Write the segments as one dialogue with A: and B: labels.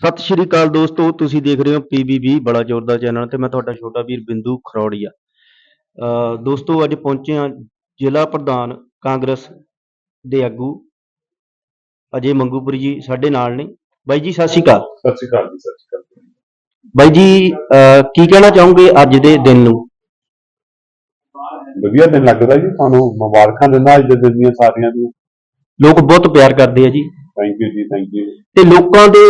A: ਸਤਿ ਸ਼੍ਰੀ ਅਕਾਲ ਦੋਸਤੋ ਤੁਸੀਂ ਦੇਖ ਰਹੇ ਹੋ ਪੀਬੀਬੀ ਬੜਾ ਜ਼ੋਰ ਦਾ ਚੈਨਲ ਤੇ ਮੈਂ ਤੁਹਾਡਾ ਛੋਟਾ ਵੀਰ ਬਿੰਦੂ ਖਰੋੜੀਆ। ਦੋਸਤੋ ਅੱਜ ਪਹੁੰਚੇ ਹਾਂ ਜ਼ਿਲ੍ਹਾ ਪ੍ਰਧਾਨ ਕਾਂਗਰਸ ਦੇ ਆਗੂ ਅਜੇ ਮੰਗੂਪੁਰੀ ਜੀ ਸਾਡੇ ਨਾਲ ਨੇ। ਬਾਈ ਜੀ ਸਤਿ ਸ਼੍ਰੀ ਅਕਾਲ।
B: ਸਤਿ ਸ਼੍ਰੀ ਅਕਾਲ ਜੀ ਸਤਿ ਸ਼੍ਰੀ ਅਕਾਲ।
A: ਬਾਈ ਜੀ ਕੀ ਕਹਿਣਾ ਚਾਹੋਗੇ ਅੱਜ ਦੇ ਦਿਨ ਨੂੰ?
B: ਵਧੀਆ ਦਿਨ ਲੱਗਦਾ ਜੀ ਤੁਹਾਨੂੰ ਮੁਬਾਰਕਾਂ ਦਿੰਦਾ ਅੱਜ ਦੇ ਦਿਨ ਦੀਆਂ ਸਾਰੀਆਂ ਦੀਆਂ।
A: ਲੋਕ ਬਹੁਤ ਪਿਆਰ ਕਰਦੇ ਆ ਜੀ।
B: ਥੈਂਕ ਯੂ ਜੀ ਥੈਂਕ ਯੂ
A: ਤੇ ਲੋਕਾਂ ਦੇ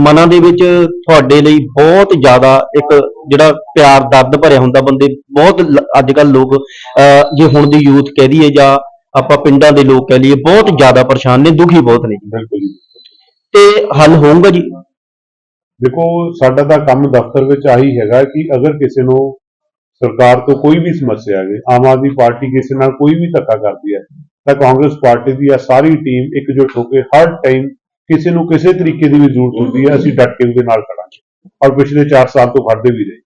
A: ਮਨਾਂ ਦੇ ਵਿੱਚ ਤੁਹਾਡੇ ਲਈ ਬਹੁਤ ਜ਼ਿਆਦਾ ਇੱਕ ਜਿਹੜਾ ਪਿਆਰ ਦਰਦ ਭਰਿਆ ਹੁੰਦਾ ਬੰਦੇ ਬਹੁਤ ਅੱਜ ਕੱਲ ਲੋਕ ਜੇ ਹੁਣ ਦੀ ਯੂਥ ਕਹਿ ਦਈਏ ਜਾਂ ਆਪਾਂ ਪਿੰਡਾਂ ਦੇ ਲੋਕ ਕਹਿ ਲਈਏ ਬਹੁਤ ਜ਼ਿਆਦਾ ਪਰੇਸ਼ਾਨ ਨੇ ਦੁਖੀ ਬਹੁਤ ਨੇ।
B: ਬਿਲਕੁਲ ਜੀ।
A: ਤੇ ਹੱਲ ਹੋਊਗਾ ਜੀ?
B: ਦੇਖੋ ਸਾਡਾ ਤਾਂ ਕੰਮ ਦਫ਼ਤਰ ਵਿੱਚ ਆਹੀ ਹੈਗਾ ਕਿ ਅਗਰ ਕਿਸੇ ਨੂੰ ਸਰਕਾਰ ਤੋਂ ਕੋਈ ਵੀ ਸਮੱਸਿਆ ਆਵੇ ਆਮ ਆਦਮੀ ਪਾਰਟੀ ਕਿਸੇ ਨਾਲ ਕੋਈ ਵੀ ਧੱਕਾ ਕਰਦੀ ਹੈ ਤਾਂ ਕਾਂਗਰਸ ਪਾਰਟੀ ਦੀ ਇਹ ਸਾਰੀ ਟੀਮ ਇਕਜੁੱਟ ਹੋ ਕੇ ਹਰ ਟਾਈਮ ਕਿਸੇ ਨੂੰ ਕਿਸੇ ਤਰੀਕੇ ਦੀ ਵੀ ਜ਼ਰੂਰਤ ਹੁੰਦੀ ਹੈ ਅਸੀਂ ਡਟ ਕੇ ਉਹਦੇ ਨਾਲ ਖੜਾਂਗੇ ਔਰ ਪਿਛਲੇ 4 ਸਾਲ ਤੋਂ ਖੜਦੇ ਵੀ ਰਹੇ।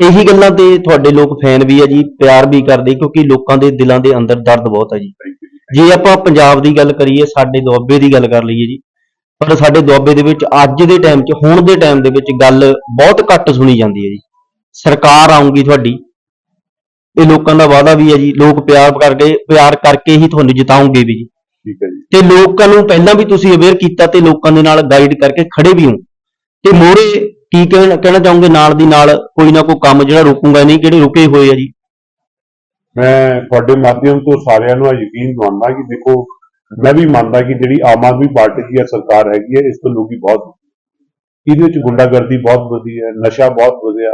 A: ਇਹੀ ਗੱਲਾਂ ਤੇ ਤੁਹਾਡੇ ਲੋਕ ਫੈਨ ਵੀ ਆ ਜੀ ਪਿਆਰ ਵੀ ਕਰਦੇ ਕਿਉਂਕਿ ਲੋਕਾਂ ਦੇ ਦਿਲਾਂ ਦੇ ਅੰਦਰ ਦਰਦ ਬਹੁਤ ਆ
B: ਯੂ ਜੀ।
A: ਜੇ ਆਪਾਂ ਪੰਜਾਬ ਦੀ ਗੱਲ ਕਰੀਏ ਸਾਡੇ ਦੁਆਬੇ ਦੀ ਗੱਲ ਕਰ ਲਈਏ ਜੀ ਪਰ ਸਾਡੇ ਦੁਆਬੇ ਦੇ ਵਿੱਚ ਅੱਜ ਦੇ ਟਾਈਮ 'ਚ ਹੁਣ ਦੇ ਟਾਈਮ ਦੇ ਵਿੱਚ ਗੱਲ ਬਹੁਤ ਘੱਟ ਸੁਣੀ ਜਾਂਦੀ ਹੈ ਜੀ। ਸਰਕਾਰ ਆਉਂਗੀ ਤੁਹਾਡੀ। ਇਹ ਲੋਕਾਂ ਦਾ ਵਾਅਦਾ ਵੀ ਹੈ ਜੀ। ਲੋਕ ਪਿਆਰ ਕਰਕੇ ਪਿਆਰ ਕਰਕੇ ਹੀ ਤੁਹਾਨੂੰ ਜਿਤਾਉਂਗੇ ਵੀ ਜੀ।
B: ਠੀਕ ਹੈ ਜੀ।
A: ਤੇ ਲੋਕਾਂ ਨੂੰ ਪਹਿਲਾਂ ਵੀ ਤੁਸੀਂ ਅਵੇਅਰ ਕੀਤਾ ਤੇ ਲੋਕਾਂ ਦੇ ਨਾਲ ਗਾਈਡ ਕਰਕੇ ਖੜੇ ਵੀ ਹੋ। ਤੇ ਮੋਰੇ ਕੀ ਕਹਿਣਾ ਕਹਿਣਾ ਚਾਹੋਗੇ? ਨਾਲ ਦੀ ਨਾਲ ਕੋਈ ਨਾ ਕੋਈ ਕੰਮ ਜਿਹੜਾ ਰੁਕੂਗਾ ਨਹੀਂ ਕਿਹੜੇ ਰੁਕੇ ਹੋਏ ਆ ਜੀ।
B: ਮੈਂ ਤੁਹਾਡੇ ਮਾਧਿਅਮ ਤੋਂ ਸਾਰਿਆਂ ਨੂੰ ਯਕੀਨ ਦਿਵਾਉਂਦਾ ਕਿ ਦੇਖੋ ਮੈਂ ਵੀ ਮੰਨਦਾ ਕਿ ਜਿਹੜੀ ਆਮ ਆਦਮੀ ਪਾਰਟੀ ਦੀ ਸਰਕਾਰ ਹੈਗੀ ਹੈ ਇਸ ਤੋਂ ਲੋਕੀ ਬਹੁਤ ਇਹਦੇ ਵਿੱਚ ਗੁੰਡਾਗਰਦੀ ਬਹੁਤ ਵਧੀ ਹੈ, ਨਸ਼ਾ ਬਹੁਤ ਵਧਿਆ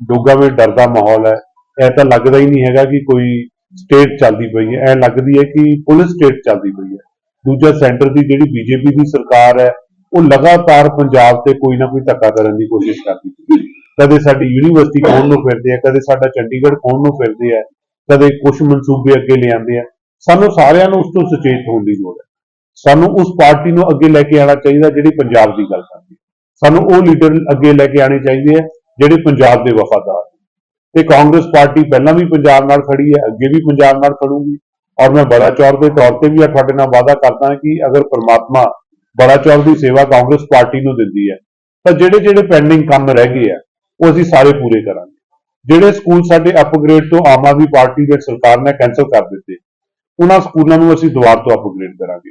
B: ਡੋਗਾ ਵਿੱਚ ਡਰ ਦਾ ਮਾਹੌਲ ਹੈ। ਇਹ ਤਾਂ ਲੱਗਦਾ ਹੀ ਨਹੀਂ ਹੈਗਾ ਕਿ ਕੋਈ ਸਟੇਟ ਚੱਲਦੀ ਪਈ ਹੈ। ਇਹ ਲੱਗਦੀ ਹੈ ਕਿ ਪੁਲਿਸ ਸਟੇਟ ਚੱਲਦੀ ਪਈ ਹੈ। ਦੂਜਾ ਸੈਂਟਰ ਦੀ ਜਿਹੜੀ ਬੀਜੇਪੀ ਦੀ ਸਰਕਾਰ ਹੈ, ਉਹ ਲਗਾਤਾਰ ਪੰਜਾਬ ਤੇ ਕੋਈ ਨਾ ਕੋਈ ਧੱਕਾ ਕਰਨ ਦੀ ਕੋਸ਼ਿਸ਼ ਕਰਦੀ ਪਈ ਹੈ। ਕਦੇ ਸਾਡੀ ਯੂਨੀਵਰਸਿਟੀ ਖੋਣ ਨੂੰ ਫਿਰਦੇ ਆ, ਕਦੇ ਸਾਡਾ ਚੰਡੀਗੜ੍ਹ ਖੋਣ ਨੂੰ ਫਿਰਦੇ ਆ, ਕਦੇ ਕੁਝ ਮਨਸੂਬੇ ਅੱਗੇ ਲਿਆਉਂਦੇ ਆ। ਸਾਨੂੰ ਸਾਰਿਆਂ ਨੂੰ ਉਸ ਤੋਂ ਸੁਚੇਤ ਹੋਣ ਦੀ ਲੋੜ ਹੈ। ਸਾਨੂੰ ਉਸ ਪਾਰਟੀ ਨੂੰ ਅੱਗੇ ਲੈ ਕੇ ਆਉਣਾ ਚਾਹੀਦਾ ਜਿਹੜੀ ਪੰਜਾਬ ਦੀ ਗੱਲ ਕਰਦੀ ਹੈ। ਸਾਨੂੰ ਉਹ ਲੀਡਰ ਅੱਗੇ ਲੈ ਕੇ ਆਣੇ ਚਾਹੀਦੇ ਆ ਜਿਹੜੇ ਪੰਜਾਬ ਦੇ ਵਫਾਦਾਰ ਨੇ। ਤੇ ਕਾਂਗਰਸ ਪਾਰਟੀ ਪਹਿਲਾਂ ਵੀ ਪੰਜਾਬ ਨਾਲ ਖੜੀ ਹੈ, ਅੱਗੇ ਵੀ ਪੰਜਾਬ ਨਾਲ ਖੜੂਗੀ। ਔਰ ਮੈਂ ਬੜਾ ਚੌਰ ਦੇ ਤੌਰ ਤੇ ਵੀ ਆ, ਤੁਹਾਡੇ ਨਾਲ ਵਾਅਦਾ ਕਰਦਾ ਕਿ ਅਗਰ ਪ੍ਰਮਾਤਮਾ ਬੜਾ ਚੌਰ ਦੀ ਸੇਵਾ ਕਾਂਗਰਸ ਪਾਰਟੀ ਨੂੰ ਦਿੰਦੀ ਹੈ, ਤਾਂ ਜਿਹੜੇ ਜਿਹੜੇ ਪੈਂਡਿੰਗ ਕੰਮ ਰਹਿ ਗਏ ਆ, ਉਹ ਅਸੀਂ ਸਾਰੇ ਪੂਰੇ ਕਰਾਂਗੇ। ਜਿਹੜੇ ਸਕੂਲ ਸਾਡੇ ਅਪਗ੍ਰੇਡ ਤੋਂ ਆਮ ਆਦਮੀ ਪਾਰਟੀ ਦੇ ਸਰਕਾਰ ਨੇ ਕੈਨਸਲ ਕਰ ਦਿੱਤੇ, ਉਹਨਾਂ ਸਕੂਲਾਂ ਨੂੰ ਅਸੀਂ ਦੁਬਾਰਾ ਤੋਂ ਅਪਗ੍ਰੇਡ ਕਰਾਂਗੇ।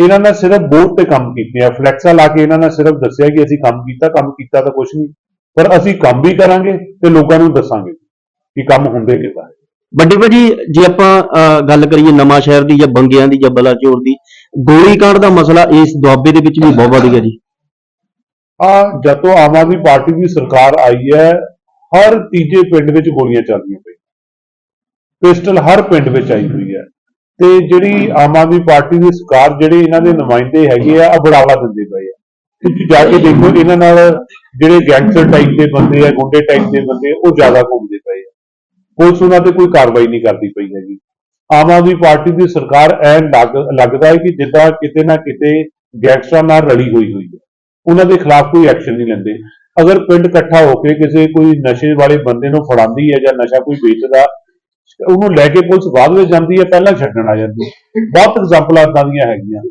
B: ਇਹਨਾਂ ਨੇ ਸਿਰਫ ਬੋਰਡ ਤੇ ਕੰਮ ਕੀਤੇ ਆ। ਫਲੈਕਸਾਂ ਲਾ ਕੇ ਇਹਨਾਂ ਨੇ ਸਿਰਫ ਦੱਸਿਆ ਕਿ ਅਸੀਂ ਕੰਮ ਕੀਤਾ ਕੰਮ ਕੀਤਾ ਤਾਂ ਕੁਝ ਨਹੀਂ। ਪਰ ਅਸੀਂ ਕੰਮ ਵੀ ਕਰਾਂਗੇ ਤੇ ਲੋਕਾਂ ਨੂੰ ਦੱਸਾਂਗੇ ਕਿ ਕੰਮ ਹੁੰਦੇ ਕਿੱਦਾਂ
A: ਵੱਡੇ ਭਾਜੀ ਜੇ ਆਪਾਂ ਗੱਲ ਕਰੀਏ ਨਵਾਂ ਸ਼ਹਿਰ ਦੀ ਜਾਂ ਬੰਗਿਆਂ ਦੀ ਜਾਂ ਬਲਾਚੌਰ ਦੀ ਗੋਲੀकांड ਦਾ ਮਸਲਾ ਇਸ ਦੁਆਬੇ ਦੇ ਵਿੱਚ ਵੀ ਬਹੁਤ ਵੱਧ ਗਿਆ ਜੀ।
B: ਆ ਜਦ ਤੋਂ ਆਮ ਆਦਮੀ ਪਾਰਟੀ ਦੀ ਸਰਕਾਰ ਆਈ ਹੈ ਹਰ ਤੀਜੇ ਪਿੰਡ ਵਿੱਚ ਗੋਲੀਆਂ ਚੱਲਦੀਆਂ ਪਈਆਂ। ਪਿਸਟਲ ਹਰ ਪਿੰਡ ਵਿੱਚ ਆਈ ਹੋਈ ਤੇ ਜਿਹੜੀ ਆਮ ਆਦਮੀ ਪਾਰਟੀ ਦੀ ਸਰਕਾਰ ਜਿਹੜੇ ਇਹਨਾਂ ਦੇ ਨੁਮਾਇੰਦੇ ਹੈਗੇ ਆ ਆ ਬੜਾਵਾ ਦਿੰਦੇ ਪਏ ਆ। ਤੁਸੀਂ ਜਾ ਕੇ ਦੇਖੋ, ਇਹਨਾਂ ਨਾਲ ਜਿਹੜੇ ਗੈਂਗਸਟਰ ਟਾਈਪ ਦੇ ਬੰਦੇ ਆ, ਗੁੰਡੇ ਟਾਈਪ ਦੇ ਬੰਦੇ ਉਹ ਜ਼ਿਆਦਾ ਘੁੰਮਦੇ ਪਏ ਆ। ਪੁਲਿਸ ਉਹਨਾਂ ਤੇ ਕੋਈ ਕਾਰਵਾਈ ਨਹੀਂ ਕਰਦੀ ਪਈ ਹੈਗੀ। ਆਮ ਆਦਮੀ ਪਾਰਟੀ ਦੀ ਸਰਕਾਰ ਐ ਲੱਗਦਾ ਹੈ ਕਿ ਜਿੱਦਾਂ ਕਿਤੇ ਨਾ ਕਿਤੇ ਗੈਂਗਸਟਰਾਂ ਨਾਲ ਰਲੀ ਹੋਈ ਹੋਈ ਹੈ। ਉਹਨਾਂ ਦੇ ਖਿਲਾਫ ਕੋਈ ਐਕਸ਼ਨ ਨਹੀਂ ਲੈਂਦੇ। ਅਗਰ ਪਿੰਡ ਇਕੱਠਾ ਹੋ ਕੇ ਕਿਸੇ ਕੋਈ ਨਸ਼ੇ ਵਾਲੇ ਬੰਦੇ ਨੂੰ ਫੜਾਉਂਦੀ ਹੈ ਜਾਂ ਨਸ਼ਾ ਕੋਈ ਵੇਚਦਾ ਉਹਨੂੰ ਲੈ ਕੇ ਪੁਲਿਸ ਬਾਅਦ ਵਿੱਚ ਜਾਂਦੀ ਹੈ ਪਹਿਲਾਂ ਛੱਡਣ ਆ ਜਾਂਦੀ ਹੈ। ਬਹੁਤ ਐਗਜ਼ਾਮਪਲਾਂ ਏਦਾਂ ਦੀਆਂ ਹੈਗੀਆਂ।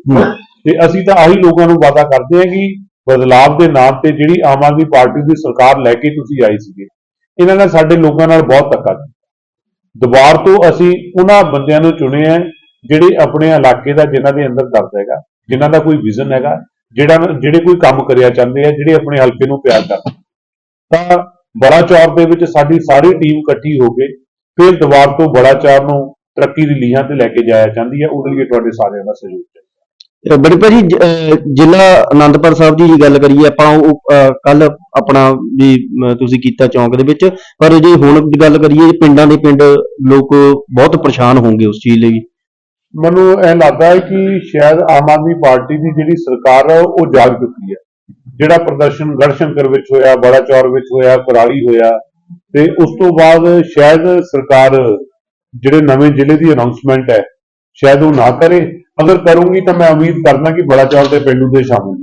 B: ਤੇ ਅਸੀਂ ਤਾਂ ਆਹੀ ਲੋਕਾਂ ਨੂੰ ਵਾਅਦਾ ਕਰਦੇ ਹਾਂ ਕਿ ਬਦਲਾਵ ਦੇ ਨਾਮ ਤੇ ਜਿਹੜੀ ਆਮ ਆਦਮੀ ਪਾਰਟੀ ਦੀ ਸਰਕਾਰ ਲੈ ਕੇ ਤੁਸੀਂ ਆਏ ਸੀਗੇ ਇਹਨਾਂ ਨੇ ਸਾਡੇ ਲੋਕਾਂ ਨਾਲ ਬਹੁਤ ਧੱਕਾ ਕੀਤਾ। ਦੁਬਾਰ ਤੋਂ ਅਸੀਂ ਉਹਨਾਂ ਬੰਦਿਆਂ ਨੂੰ ਚੁਣੇ ਹੈ ਜਿਹੜੇ ਆਪਣੇ ਇਲਾਕੇ ਦਾ ਜਿਨ੍ਹਾਂ ਦੇ ਅੰਦਰ ਦਰਦ ਹੈਗਾ ਜਿਨ੍ਹਾਂ ਦਾ ਕੋਈ ਵਿਜ਼ਨ ਹੈਗਾ ਜਿਹੜਾ ਜਿਹੜੇ ਕੋਈ ਕੰਮ ਕਰਿਆ ਚਾਹੁੰਦੇ ਆ ਜਿਹੜੇ ਆਪਣੇ ਹਲਕੇ ਨੂੰ ਪਿਆਰ ਕਰਦੇ ਤਾਂ ਬੜਾ ਚੌਰ ਦੇ ਵਿੱਚ ਸਾਡੀ ਸਾਰੀ ਟੀਮ ਇਕੱਠੀ ਹੋ ਕੇ ਫਿਰ ਦੁਬਾਰ ਤੋਂ ਬੜਾ ਚੌਰ ਨੂੰ ਤਰੱਕੀ ਦੀ ਲੀਹਾਂ ਤੇ ਲੈ ਕੇ ਜਾਇਆ ਚਾਹੁੰਦੀ ਹੈ। ਉਹਦੇ ਲਈ ਤੁਹਾਡੇ ਸਾਰਿਆਂ ਦਾ ਸਹਿਯੋਗ ਚਾਹੀਦਾ।
A: ਬੜੇ ਭਾਜੀ ਜ਼ਿਲ੍ਹਾ ਆਨੰਦਪੁਰ ਸਾਹਿਬ ਦੀ ਜੇ ਗੱਲ ਕਰੀਏ ਆਪਾਂ ਉਹ ਕੱਲ ਆਪਣਾ ਵੀ ਤੁਸੀਂ ਕੀਤਾ ਚੌਂਕ ਦੇ ਵਿੱਚ। ਪਰ ਜੇ ਹੁਣ ਗੱਲ ਕਰੀਏ ਪਿੰਡਾਂ ਦੇ ਪਿੰਡ ਲੋਕ ਬਹੁਤ ਪਰੇਸ਼ਾਨ ਹੋਣਗੇ ਉਸ ਚੀਜ਼ ਲਈ।
B: ਮੈਨੂੰ ਇਹ ਲੱਗਦਾ ਹੈ ਕਿ ਸ਼ਾਇਦ ਆਮ ਆਦਮੀ ਪਾਰਟੀ ਦੀ ਜਿਹੜੀ ਸਰਕਾਰ ਹੈ ਉਹ ਜਾਗ ਚੁੱਕੀ ਹੈ। ਜਿਹੜਾ ਪ੍ਰਦਰਸ਼ਨ ਗੜਸ਼ੰਕਰ ਵਿੱਚ ਹੋਇਆ ਬੜਾ ਚੌਰ ਵਿੱਚ ਹੋਇਆ ਕੁਰਾਲੀ ਹੋਇਆ ਤੇ ਉਸ ਤੋਂ ਬਾਅਦ ਸ਼ਾਇਦ ਸਰਕਾਰ ਜਿਹੜੇ ਨਵੇਂ ਜ਼ਿਲ੍ਹੇ ਦੀ ਅਨਾਉਂਸਮੈਂਟ ਹੈ ਸ਼ਾਇਦ ਉਹ ਨਾ ਕਰੇ। ਅਗਰ ਕਰੂੰਗੀ ਤਾਂ ਮੈਂ ਉਮੀਦ ਕਰਦਾ ਕਿ ਬੜਾ ਚੌਰ ਦੇ ਪਿੰਡੂ ਦੇ ਸ਼ਾਮਲ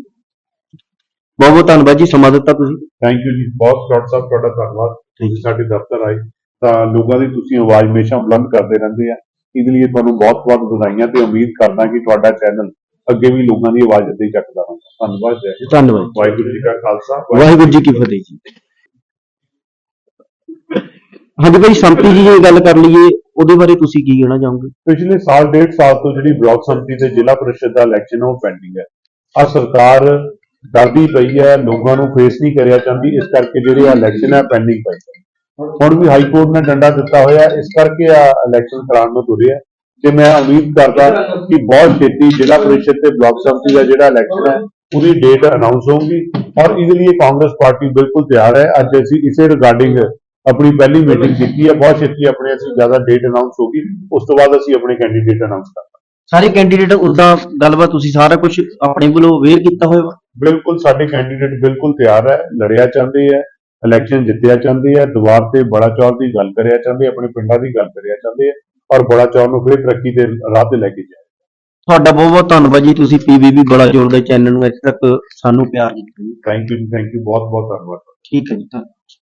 A: ਬਹੁਤ ਬਹੁਤ ਧੰਨਵਾਦ ਜੀ ਸਮਾਂ ਦਿੱਤਾ ਤੁਸੀਂ।
B: ਥੈਂਕ ਯੂ ਜੀ। ਬਹੁਤ ਡਾਕਟਰ ਸਾਹਿਬ ਤੁਹਾਡਾ ਧੰਨਵਾਦ। ਤੁਸੀਂ ਸਾਡੇ ਦਫ਼ਤਰ ਆਏ ਤਾਂ ਲੋਕਾਂ ਦੀ ਤੁਸੀਂ ਆਵਾਜ਼ ਹਮੇਸ਼ਾ ਬੁਲੰਦ ਕਰਦੇ ਰਹਿੰਦੇ ਆ। ਇਹਦੇ ਲਈ ਤੁਹਾਨੂੰ ਬਹੁਤ ਬਹੁਤ ਵਧਾਈਆਂ ਤੇ ਉਮੀਦ ਕਰਦਾ ਕਿ ਤੁਹਾਡਾ ਚੈਨਲ ਅੱਗੇ ਵੀ ਲੋਕਾਂ ਦੀ ਆਵਾਜ਼ ਹੀ ਚੱਕਦਾ ਰਹੇ ਧੰਨਵਾਦ ਜੈ।
A: ਧੰਨਵਾਦ
B: ਵਾਹਿਗੁਰੂ ਜੀ ਕਾ ਖਾਲਸਾ।
A: ਵਾਹਿਗੁਰੂ ਜੀ ਕੀ ਫਤਿਹ ਜੀ। ਹਾਂਜੀ ਭਾਈ ਸੰਪਤੀ ਜੀ, ਜੇ ਗੱਲ ਕਰ ਲਈਏ, ਉਹਦੇ ਬਾਰੇ ਤੁਸੀਂ ਕੀ ਕਹਿਣਾ ਚਾਹੋਗੇ?
B: ਪਿਛਲੇ ਸਾਲ, ਡੇਢ ਸਾਲ ਤੋਂ ਜਿਹੜੀ ਬਲਾਕ ਸੰਮਤੀ ਤੇ ਜ਼ਿਲ੍ਹਾ ਪ੍ਰੀਸ਼ਦ ਦਾ ਇਲੈਕਸ਼ਨ ਉਹ ਪੈਂਡਿੰਗ ਹੈ। ਆ ਸਰਕਾਰ ਡਰਦੀ ਪਈ ਹੈ, ਲੋਕਾਂ ਨੂੰ ਫੇਸ ਨਹੀਂ ਕਰਿਆ ਚਾਹੁੰਦੀ, ਇਸ ਕਰਕੇ ਜਿਹੜੇ ਆ ਇਲੈਕਸ਼ਨ ਹੈ ਪੈਂਡਿੰਗ ਪਈ ਹੈ। ਹੁਣ ਵੀ ਹਾਈ ਕੋਰਟ ਨੇ ਡੰਡਾ ਦਿੱਤਾ ਹੋਇਆ, ਇਸ ਕਰਕੇ ਆ ਇਲੈਕਸ਼ਨ ਕਰਾਉਣ ਨੂੰ ਤੁਰੇ ਹੈ ਤੇ ਮੈਂ ਉਮੀਦ ਕਰਦਾ ਕਿ ਬਹੁਤ ਛੇਤੀ ਜ਼ਿਲ੍ਹਾ ਪ੍ਰੀਸ਼ਦ ਤੇ ਬਲਾਕ ਸੰਮਤੀ ਦਾ ਜਿਹੜਾ ਇਲੈਕਸ਼ਨ ਹੈ ਪੂਰੀ ਡੇਟ ਅਨਾਉਂਸ ਹੋਊਗੀ। ਔਰ ਇਹਦੇ ਲਈ ਕਾਂਗਰਸ ਪਾਰਟੀ ਬਿਲਕੁਲ ਤਿਆਰ ਹੈ। ਅੱਜ ਅਸੀਂ ਇਸੇ ਰਿਗਾਰਡਿੰਗ ਆਪਣੀ ਪਹਿਲੀ ਮੀਟਿੰਗ ਕੀਤੀ ਹੈ ਬਹੁਤ ਛੇਤੀ ਆਪਣੇ ਅਸੀਂ ਜ਼ਿਆਦਾ ਡੇਟ ਅਨਾਉਂਸ ਹੋਗੀ ਉਸ ਤੋਂ ਬਾਅਦ ਅਸੀਂ ਆਪਣੇ ਕੈਂਡੀਡੇਟ ਅਨਾਉਂਸ ਕਰਾਂਗੇ
A: ਸਾਰੇ ਕੈਂਡੀਡੇਟ ਉਦਾਂ ਗੱਲਬਾਤ ਤੁਸੀਂ ਸਾਰਾ ਕੁਝ ਆਪਣੇ ਵੱਲੋਂ ਅਵੇਅਰ ਕੀਤਾ ਹੋਇਆ
B: ਬਿਲਕੁਲ ਸਾਡੇ ਕੈਂਡੀਡੇਟ ਬਿਲਕੁਲ ਤਿਆਰ ਹੈ ਲੜਿਆ ਚਾਹੁੰਦੇ ਹੈ ਇਲੈਕਸ਼ਨ ਜਿੱਤਿਆ ਚਾਹੁੰਦੇ ਹੈ ਦੁਬਾਰ ਤੇ ਬੜਾ ਚੌਰ ਦੀ ਗੱਲ ਕਰਿਆ ਚਾਹੁੰਦੇ ਆਪਣੇ ਪਿੰਡਾਂ ਦੀ ਗੱਲ ਕਰਿਆ ਚਾਹੁੰਦੇ ਹੈ ਔਰ ਬੜਾ ਚੌਰ ਨੂੰ ਫਿਰ ਤਰੱਕੀ ਦੇ ਰਾਹ ਤੇ ਲੈ ਕੇ ਜਾਏ।
A: ਤੁਹਾਡਾ ਬਹੁਤ ਬਹੁਤ ਧੰਨਵਾਦ ਜੀ ਤੁਸੀਂ ਪੀਬੀਬੀ ਬੜਾ ਜੋੜ ਦੇ ਚੈਨਲ ਨੂੰ ਇੱਥੇ ਤੱਕ ਸਾਨੂੰ ਪਿਆਰ ਦਿੱਤਾ ਜੀ।
B: ਥੈਂਕ ਯੂ ਥੈਂਕ ਯੂ ਬਹੁਤ ਬਹੁਤ ਧੰਨਵਾਦ।
A: ਠੀਕ ਹੈ ਜੀ ਧੰਨਵਾਦ।